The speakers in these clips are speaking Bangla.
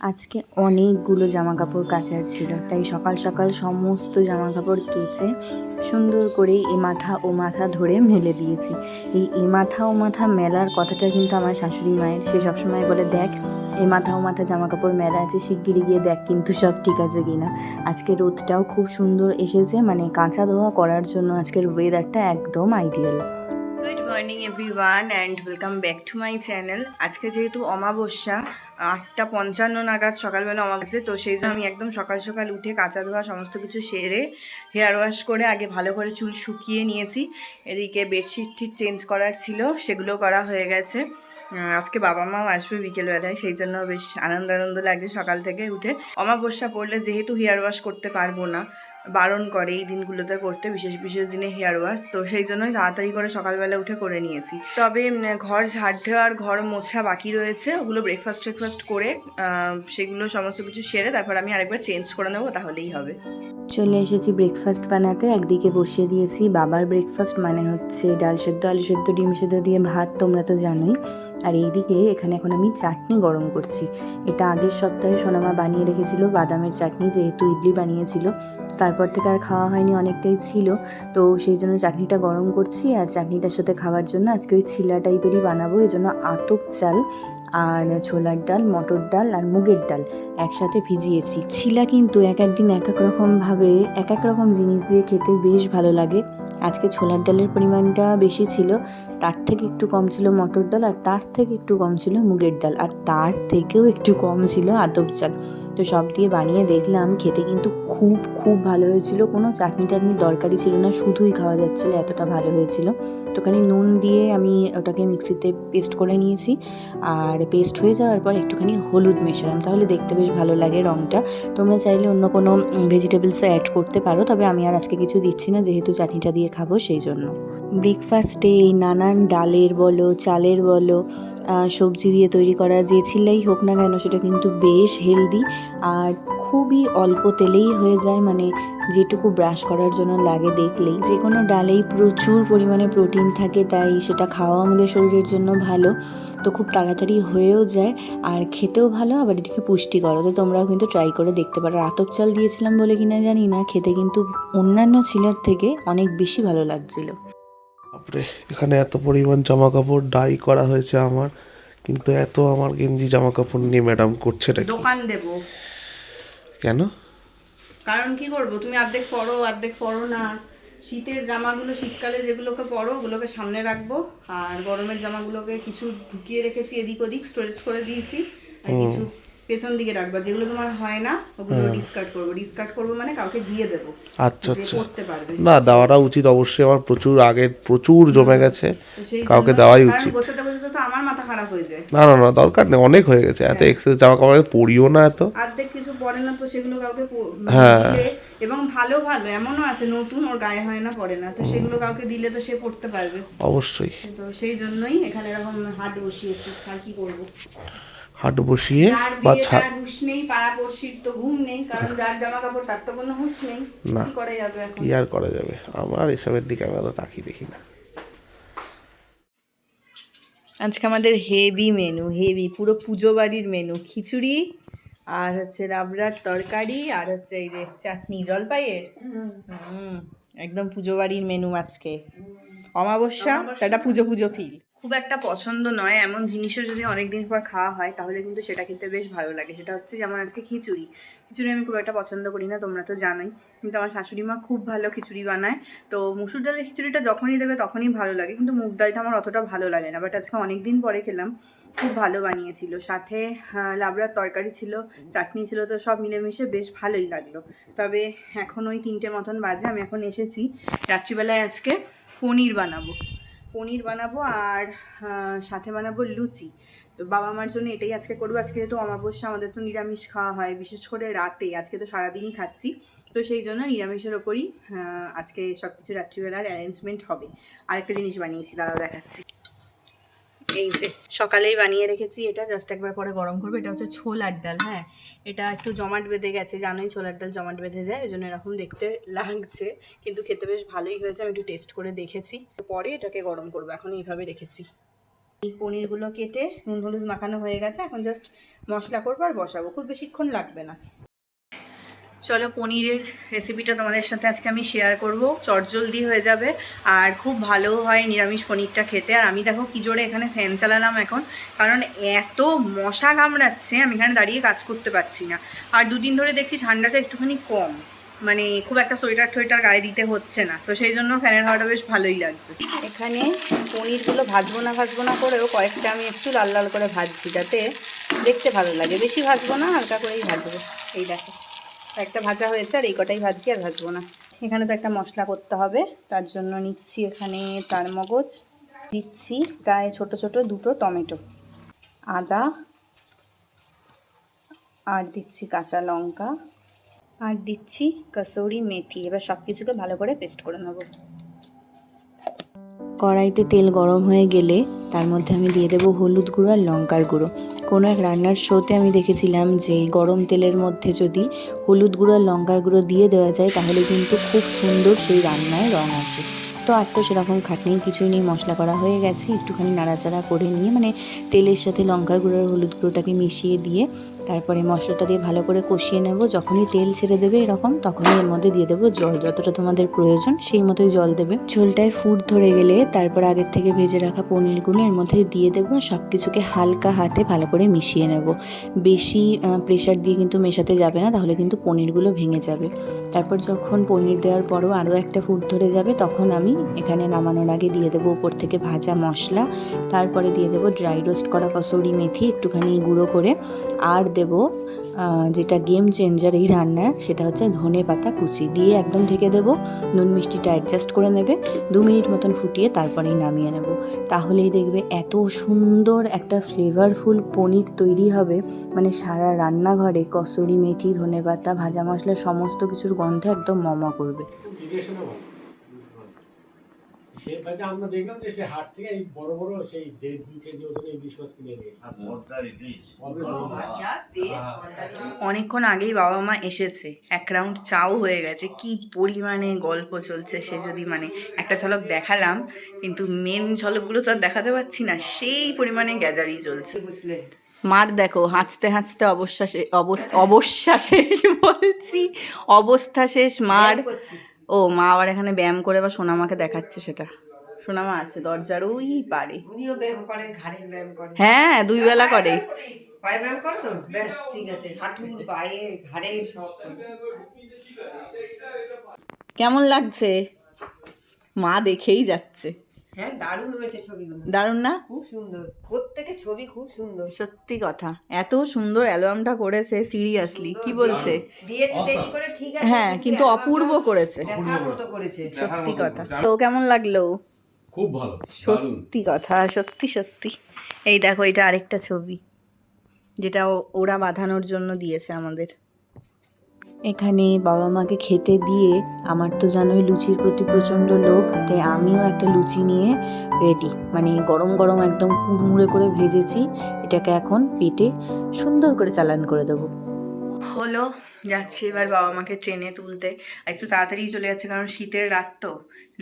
আজকে অনেকগুলো জামা কাপড় কাচার ছিল তাই সকাল সকাল সমস্ত জামা কাপড় কেচে সুন্দর করে এ মাথা ও মাথা ধরে মেলে দিয়েছি। এই এ মাথা ও মাথা মেলার কথাটা কিন্তু আমার শাশুড়ি মায়ের। সে সবসময় বলে, দেখ, এ মাথা ও মাথা জামা কাপড় মেলা আছে শিগগিরি গিয়ে দেখ কিন্তু সব ঠিক আছে কি না আজকে রোদটাও খুব সুন্দর এসেছে মানে কাঁচা ধোয়া করার জন্য আজকের ওয়েদারটা একদম ideal good morning everyone and welcome back to my channel আজকে যেহেতু অমাবস্যা, আটটা পঞ্চান্ন নাগাদ সকালবেলা অমাবস্যা, তো সেই জন্য আমি একদম সকাল সকাল উঠে কাঁচা ধোয়া সমস্ত কিছু সেরে হেয়ার ওয়াশ করে আগে ভালো করে চুল শুকিয়ে নিয়েছি। এদিকে বেডশিট ঠিক চেঞ্জ করার ছিল, সেগুলো করা হয়ে গেছে। আজকে বাবা মাও আসবে বিকেলবেলায়, সেই জন্য বেশ আনন্দ আনন্দ লাগছে সকাল থেকে উঠে। অমাবস্যা পড়লে যেহেতু হেয়ার ওয়াশ করতে পারব না বারণ করে এই দিনগুলোতে করতে, বিশেষ বিশেষ দিনে হেয়ার ওয়াশ তো সেই জন্যই তাড়াতাড়ি করে সকালবেলা উঠে করে নিয়েছি। তবে ঘর ঝাড় দেওয়ার, ঘর মোছা বাকি রয়েছে। ওগুলো ব্রেকফাস্ট ট্রেকফাস্ট করে সেগুলো সমস্ত কিছু সেরে তারপর আমি আরেকবার চেঞ্জ করে নেব, তাহলেই হবে। চলে এসেছি ব্রেকফাস্ট বানাতে। একদিকে বসিয়ে দিয়েছি বাবার ব্রেকফাস্ট মানে হচ্ছে ডাল সেদ্ধ, আলু সেদ্ধ, ডিম সেদ্ধ দিয়ে ভাত, তোমরা তো জানোই। আর এইদিকে এখানে এখন আমি চাটনি গরম করছি। এটা আগের সপ্তাহে সোনামা বানিয়ে রেখেছিল, বাদামের চাটনি যেহেতু ইডলি বানিয়েছিল। তারপর থেকে আর খাওয়া হয়নি, অনেকটাই ছিল। তো সেই জন্য চাটনিটা গরম করছি আর চাটনিটার সাথে খাওয়ার জন্য আজকে ওই ছিলা টাইপেরই বানাবো এই জন্য আতক চাল আর ছোলার ডাল, মটর ডাল আর মুগের ডাল একসাথে ভিজিয়েছি। ছিলা কিন্তু এক একদিন এক এক রকমভাবে এক এক রকম জিনিস দিয়ে খেতে বেশ ভালো লাগে। আজকে ছোলার ডালের পরিমাণটা বেশি ছিল, তার থেকে একটু কম ছিল মটর ডাল আর তার থেকে একটু কম ছিল মুগের ডাল আর তার থেকেও একটু কম ছিল আতপ চাল। তো সব দিয়ে বানিয়ে দেখলাম, খেতে কিন্তু খুব খুব ভালো হয়েছিল। কোনো চাটনি টাটনি দরকারই ছিল না, শুধুই খাওয়া যাচ্ছিল, এতটা ভালো হয়েছিল। তো খালি নুন দিয়ে আমি ওটাকে মিক্সিতে পেস্ট করে নিয়েছি। আর পেস্ট হয়ে যাওয়ার পর একটুখানি হলুদ মেশালাম। তাহলে দেখতে বেশ ভালো লাগে রঙটা তোমরা চাইলে অন্য কোনো ভেজিটেবলসও অ্যাড করতে পারো, তবে আমি আর আজকে কিছু দিচ্ছি না, যেহেতু চাটনিটা দিয়ে খাব সেই জন্য। ব্রেকফাস্টে এই নানান ডালের বলো, চালের বলো সবজি দিয়ে তৈরি করা যে ছিলাই হোক না কেন, সেটা কিন্তু বেশ হেলদি আর খুবই অল্প তেলেই হয়ে যায়। মানে যেটুকু ব্রাশ করার জন্য লাগে দেখলেই। যে কোনো ডালেই প্রচুর পরিমাণে প্রোটিন থাকে তাই সেটা খাওয়া আমাদের শরীরের জন্য ভালো। তো খুব তাড়াতাড়ি হয়েও যায় আর খেতেও ভালো আবার এদিকে পুষ্টিকরও তো তোমরাও কিন্তু ট্রাই করে দেখতে পারো। আতপ চাল দিয়েছিলাম বলে কিনা জানি না খেতে কিন্তু অন্যান্য ছিলার থেকে অনেক বেশি ভালো লাগছিল। বাপরে এখানে এত পরিমাণ জামা কাপড় ডাই করা হয়েছে আমার কিন্তু এত আমার গেঞ্জি জামা কাপড় নিয়ে ম্যাডাম করছে দোকান দেব। কেন? কারণ কি করব? তুমি অর্ধেক পরো অর্ধেক পরো না। শীতের জামাগুলো শীতকালে যেগুলোকে পরো ওগুলোকে সামনে রাখব। আর গরমের জামাগুলোকে কিছু ঢুকিয়ে রেখেছি এদিক ওদিক স্টোরেজ করে দিয়েছি। আর কিছু পেছন দিকে রাখবা যেগুলো তোমার হয় না ওগুলো ডিসকার্ড করব। ডিসকার্ড করব মানে কাউকে দিয়ে দেবো আচ্ছা আচ্ছা। করতে পারবে। না দেওয়াটা উচিত অবশ্যই আমার প্রচুর আগের প্রচুর জমে গেছে কাউকে দেওয়াই উচিত। বসতে বসতে তো আমার মাথা খারাপ হয়ে যায়। না না না দরকার নেই অনেক হয়ে গেছে এত এক্সেস জামা কাপড় পরিও না এত। অর্ধেক কিছু পরে না তো সেগুলো কাউকে হ্যাঁ। এবং ভালো ভালো এমনও আছে নতুন ওর গায়ে হয় না পরে না তো সেগুলো কাউকে দিলে তো সে পড়তে পারবে। অবশ্যই। তো সেই জন্যই এখানে এরকম হাট বসিয়েছি আর কি করব? হাট বসিয়ে বা ছাড় নেই পাড়া পড়শির তো ঘুম নেই কারণ যার জামা কাপড় তার তো কোনো হুঁশ নেই। না। কি করে যাবে এখন? কি আর করা যাবে? আমার এসবের দিকে আমি অত তাকিয়ে দেখি না। আজকে আমাদের হেভি মেনু হেভি পুরো পুজো বাড়ির মেনু। খিচুড়ি আর হচ্ছে রাবড়ার তরকারি আর হচ্ছে এই যে চাটনি জলপাইয়ের? হুম। একদম পুজো বাড়ির মেনু আজকে। অমাবস্যা একটা পুজো পুজো ফিল খুব একটা পছন্দ নয়। এমন জিনিসও যদি অনেকদিন পর খাওয়া হয়, তাহলে কিন্তু সেটা খেতে বেশ ভালো লাগে। সেটা হচ্ছে যেমন আজকে খিচুড়ি। খিচুড়ি আমি খুব একটা পছন্দ করি না, তোমরা তো জানোই। কিন্তু আমার শাশুড়ি মা খুব ভালো খিচুড়ি বানায়। তো মুসুর ডালের খিচুড়িটা যখনই দেবে তখনই ভালো লাগে। কিন্তু মুগ ডালটা আমার অতটা ভালো লাগে না। বাট আজকে অনেক দিন পরে খেলাম। খুব ভালো বানিয়েছিল। সাথে লাবড়ার তরকারি ছিল, চাটনি ছিল, তো সব মিলেমিশে বেশ ভালোই লাগল। তবে এখন ওই তিনটে মতন বাজে, আমি এখন এসেছি। রাত্রিবেলায় আজকে পনির বানাবো। পনির বানাবো আর সাথে বানাবো লুচি। তো বাবা মার জন্য এটাই আজকে করব। আজকে যেহেতু অমাবস্যা, আমাদের তো নিরামিষ খাওয়া হয়, বিশেষ করে রাতে। আজকে তো সারাদিনই খাচ্ছি। তো সেই জন্য নিরামিষের ওপরই আজকে সব কিছু রাত্রিবেলার অ্যারেঞ্জমেন্ট হবে। আরেকটা জিনিস বানিয়েছি, দাঁড়াও দেখাচ্ছি। এই যে সকালেই বানিয়ে রেখেছি, এটা জাস্ট একবার পরে গরম করব। এটা হচ্ছে ছোলার ডাল হ্যাঁ? এটা একটু জমাট বেঁধে গেছে, জানোই ছোলার ডাল জমাট বেঁধে যায়, ওই জন্য এরকম দেখতে লাগছে, কিন্তু খেতে বেশ ভালোই হয়েছে, আমি একটু টেস্ট করে দেখেছি। পরে এটাকে গরম করব, এখন এইভাবে রেখেছি। এই পনিরগুলো কেটে নুন হলুদ মাখানো হয়ে গেছে, এখন জাস্ট মশলা করব আর বসাবো, খুব বেশিক্ষণ লাগবে না। চলো পনিরের রেসিপিটা তোমাদের সাথে আজকে আমি শেয়ার করব। চটজলদি হয়ে যাবে। আর খুব ভালো হয় নিরামিষ পনিরটা খেতে। আর আমি দেখো কী জোরে এখানে ফ্যান চালালাম এখন। কারণ এত মশা কামড়াচ্ছে আমি এখানে দাঁড়িয়ে কাজ করতে পারছি না। আর দুদিন ধরে দেখছি ঠান্ডাটা একটুখানি কম। মানে খুব একটা সোয়েটার টোয়েটার গায়ে দিতে হচ্ছে না। তো সেই জন্য ফ্যানের হাওয়াটা বেশ ভালোই লাগছে। এখানে পনিরগুলো ভাজবো না ভাজবো না করেও কয়েকটা আমি একটু লাল লাল করে ভাজছি, যাতে দেখতে ভালো লাগে। বেশি ভাজবো না, হালকা করেই ভাজবো। এই দেখো। একটা ভাজা হয়েছে আর এই কটাই ভাজছি আর ভাজবো না। এখানে তো একটা মশলা করতে হবে, তার জন্য নিচ্ছি এখানে চার মগজ। দিচ্ছি প্রায় ছোট ছোট দুটো টমেটো। আদা আর দিচ্ছি কাঁচা লঙ্কা আর দিচ্ছি কসৌরি মেথি। এবার সব কিছুকে ভালো করে পেস্ট করে নেব। কড়াইতে তেল গরম হয়ে গেলে তার মধ্যে আমি দিয়ে দেবো হলুদ গুঁড়ো আর লঙ্কার গুঁড়ো। কোনো এক রান্নার শোতে আমি দেখেছিলাম যে গরম তেলের মধ্যে যদি হলুদ গুঁড়ো আর লঙ্কার গুঁড়ো দিয়ে দেওয়া যায়, তাহলে কিন্তু খুব সুন্দর সেই রান্নায় রঙ আসে। তো আর তো সেরকম খাটনি, কিছুই নেই, মশলা করা হয়ে গেছে। একটুখানি নাড়াচাড়া করে নিয়ে মানে তেলের সাথে লঙ্কার গুঁড়ো আর হলুদ গুঁড়োটাকে মিশিয়ে দিয়ে তারপরে মশলাটা দিয়ে ভালো করে কষিয়ে নেব। যখনই তেল ছেড়ে দেবে এরকম, তখনই এর মধ্যে দিয়ে দেবো জল। যতটা তোমাদের প্রয়োজন, সেই মতোই জল দেবে। ঝোলটায় ফুট ধরে গেলে তারপর আগের থেকে ভেজে রাখা পনিরগুলো এর মধ্যে দিয়ে দেবো সব কিছুকে হালকা হাতে ভালো করে মিশিয়ে নেব। বেশি প্রেশার দিয়ে কিন্তু মেশাতে যাবে না, তাহলে কিন্তু পনিরগুলো ভেঙে যাবে। তারপর যখন পনির দেওয়ার পরও আরও একটা ফুট ধরে যাবে, তখন আমি এখানে নামানোর আগে দিয়ে দেবো উপর থেকে ভাজা মশলা। তারপরে দিয়ে দেবো ড্রাই রোস্ট করা কসুরি মেথি একটুখানি গুঁড়ো করে। আর দেব। যেটা গেম চেঞ্জার এই রান্নার, সেটা হচ্ছে ধনে পাতা কুচি। দিয়ে একদম ঢেকে দেবো, নুন মিষ্টিটা অ্যাডজাস্ট করে নেবে, দু মিনিট মতন ফুটিয়ে তারপরেই নামিয়ে নেব। তাহলেই দেখবে এত সুন্দর একটা ফ্লেভারফুল পনির তৈরি হবে। মানে সারা রান্নাঘরে কসুরি, মেথি, ধনে পাতা, ভাজা মশলা, সমস্ত কিছুর গন্ধে একদম মমা করবে। সে বাজে আমরা দেখলাম যে সে হাট থেকে এই বড় বড় সেই দেড় দুই কেজি ওজনের ইলিশ মাছ কিনে নিয়ে ইলিশ অনেকক্ষণ আগেই বাবা মা এসেছে। এক রাউন্ড চাও হয়ে গেছে। কি পরিমাণে গল্প চলছে সে যদি মানে একটা ঝলক দেখালাম কিন্তু মেন ঝলকগুলো তো আর দেখাতে পারছি না। সেই পরিমাণে গ্যাজারি চলছে। মার দেখো হাঁচতে হাঁচতে অবস- অবস্থা শেষ বলছি। অবস্থা শেষ মার। ও মা আবার এখানে ব্যায়াম করে বা সোনামাকে দেখাচ্ছে সেটা। সোনামা আছে দরজার ওই পারে। উনিও ব্যায়াম করেন ঘাড়ের ব্যায়াম করেন হ্যাঁ দুই বেলা করে। পায়ে ব্যায়াম করো তো? ব্যাস ঠিক আছে। হাঁটু পায়ে ঘাড়ের সব। করে। কেমন লাগছে? মা দেখেই যাচ্ছে। হ্যাঁ দারুণ হয়েছে ছবিগুলো। দারুণ না? খুব সুন্দর। প্রত্যেকে ছবি খুব সুন্দর। সত্যি কথা। এত সুন্দর অ্যালবামটা করেছে সিরিয়াসলি কি বলছে? দিয়েছে দেরি করে ঠিক আছে হ্যাঁ কিন্তু অপূর্ব করেছে। দেখার মতো করেছে। সত্যি কথা। তো কেমন লাগল? খুব ভালো সত্যি কথা সত্যি সত্যি। এই দেখো এটা আরেকটা ছবি যেটা ওরা বাঁধানোর জন্য দিয়েছে আমাদের। এখানে বাবা মাকে খেতে দিয়ে আমার তো জানোই লুচির প্রতি প্রচণ্ড লোভ, তাই আমিও একটা লুচি নিয়ে রেডি মানে গরম গরম একদম কুড়মুড়ে করে ভেজেছি, এটাকে এখন পেটে সুন্দর করে চালান করে দেবো। হলো যাচ্ছি এবার বাবা মাকে ট্রেনে তুলতে। একটু তাড়াতাড়ি চলে যাচ্ছে, কারণ শীতের রাত তো।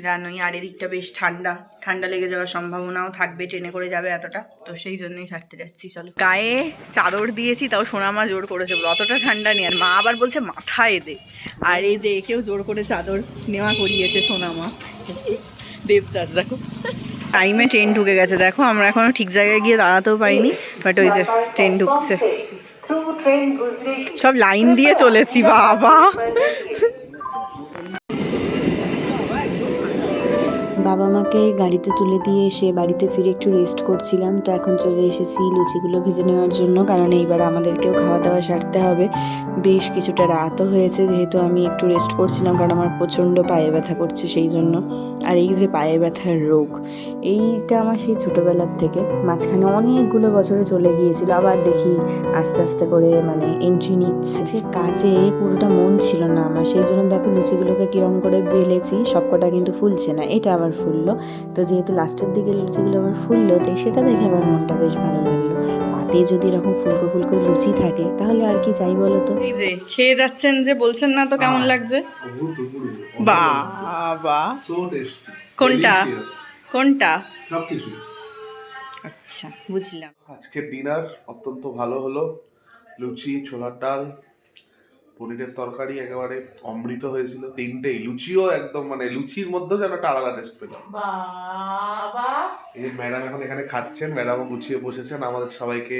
জানোই আর এদিকটা বেশ ঠান্ডা। ঠান্ডা লেগে যাওয়ার সম্ভাবনাও থাকবে, ট্রেনে করে যাবে এতটা। তো সেই জন্যই ছাড়তে যাচ্ছি, চলো। গায়ে চাদর দিয়েছি, তাও সোনামা জোর করেছে বলে। অতটা ঠান্ডা নেই। আর মা আবার বলছে মাথায় এদে। আর এই যে একেও জোর করে চাদর নেওয়া করিয়েছে সোনামা। দেবদাস, দেখো। টাইমে ট্রেন ঢুকে গেছে। দেখো, আমরা এখনও ঠিক জায়গায় গিয়ে দাঁড়াতেও পারিনি বাট ওই যে ট্রেন ঢুকছে। সব লাইন দিয়ে চলেছি বাবা। বাবা মাকে গাড়িতে তুলে দিয়ে এসে বাড়িতে ফিরে একটু রেস্ট করছিলাম। তো এখন চলে এসেছি লুচিগুলো ভেজে নেওয়ার জন্য, কারণ এইবার আমাদেরকেও খাওয়া দাওয়া সারতে হবে। বেশ কিছুটা রাতও হয়েছে, যেহেতু আমি একটু রেস্ট করছিলাম, কারণ আমার প্রচণ্ড পায়ে ব্যথা করছে সেই জন্য। আর এই যে পায়ে ব্যথার রোগ, এইটা আমার সেই ছোটোবেলার থেকে। মাঝখানে অনেকগুলো বছরে চলে গিয়েছিল, আবার দেখি আস্তে আস্তে করে মানে এন্ট্রি নিচ্ছে। সে কাজে পুরোটা মন ছিল না আমার, সেই জন্য দেখো লুচিগুলোকে কিরম করে বেলেছি, সবকটা কিন্তু ফুলছে না, এটা আবার ফুললো। তো যেহেতু লাস্টের দিকে লুচিগুলো আবার ফুললো তাই সেটা দেখে আমার মনটা বেশ ভালো লাগল। পাতে যদি এরকম ফুলকো ফুলকো লুচি থাকে তাহলে আর কি চাই বলো তো? এই যে খেয়ে যাচ্ছেন যে বলছেন না তো কেমন লাগছে? সো টেস্টি কোনটা? কোনটা? আচ্ছা বুঝলাম। আজকের ডিনার অত্যন্ত ভালো হলো। লুচি ছোলার ডাল পনিরের তরকারি একেবারে অমৃত হয়েছিল তিনটেই। লুচিও একদম মানে লুচির মধ্যেও যেন একটা আলাদা টেস্ট পেলাম। বাবা! এই যে ম্যাডাম এখন এখানে খাচ্ছেন ম্যাডামও গুছিয়ে বসেছেন আমাদের সবাইকে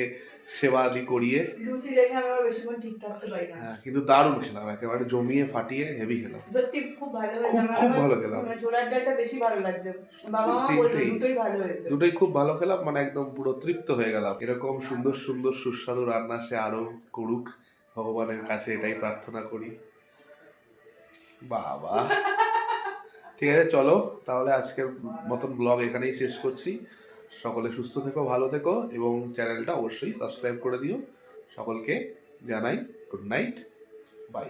সেবা আদি করিয়ে। লুচি দেখে আমরা বেশিক্ষণ ঠিক থাকতে পারি না। হ্যাঁ, কিন্তু দারুণ খেলাম একেবারে জমিয়ে ফাটিয়ে হেভি খেলাম। সত্যি খুব ভালো খুব হয়েছে খুব ভালো খেলাম। ছোলার ডালটা বেশি ভালো লাগছে। বাবা মা তিনটেই। দুটোই ভালো হয়েছে। দুটোই খুব ভালো খেলাম মানে একদম পুরো তৃপ্ত হয়ে গেলাম। এরকম সুন্দর সুন্দর সুস্বাদু রান্না সে আরও করুক। ভগবানের কাছে এটাই প্রার্থনা করি। বাবা। ঠিক আছে, চলো, তাহলে আজকের মতন ব্লগ এখানেই শেষ করছি। সকলে সুস্থ থেকো, ভালো থেকো, এবং চ্যানেলটা অবশ্যই সাবস্ক্রাইব করে দিও। সকলকে জানাই গুড নাইট বাই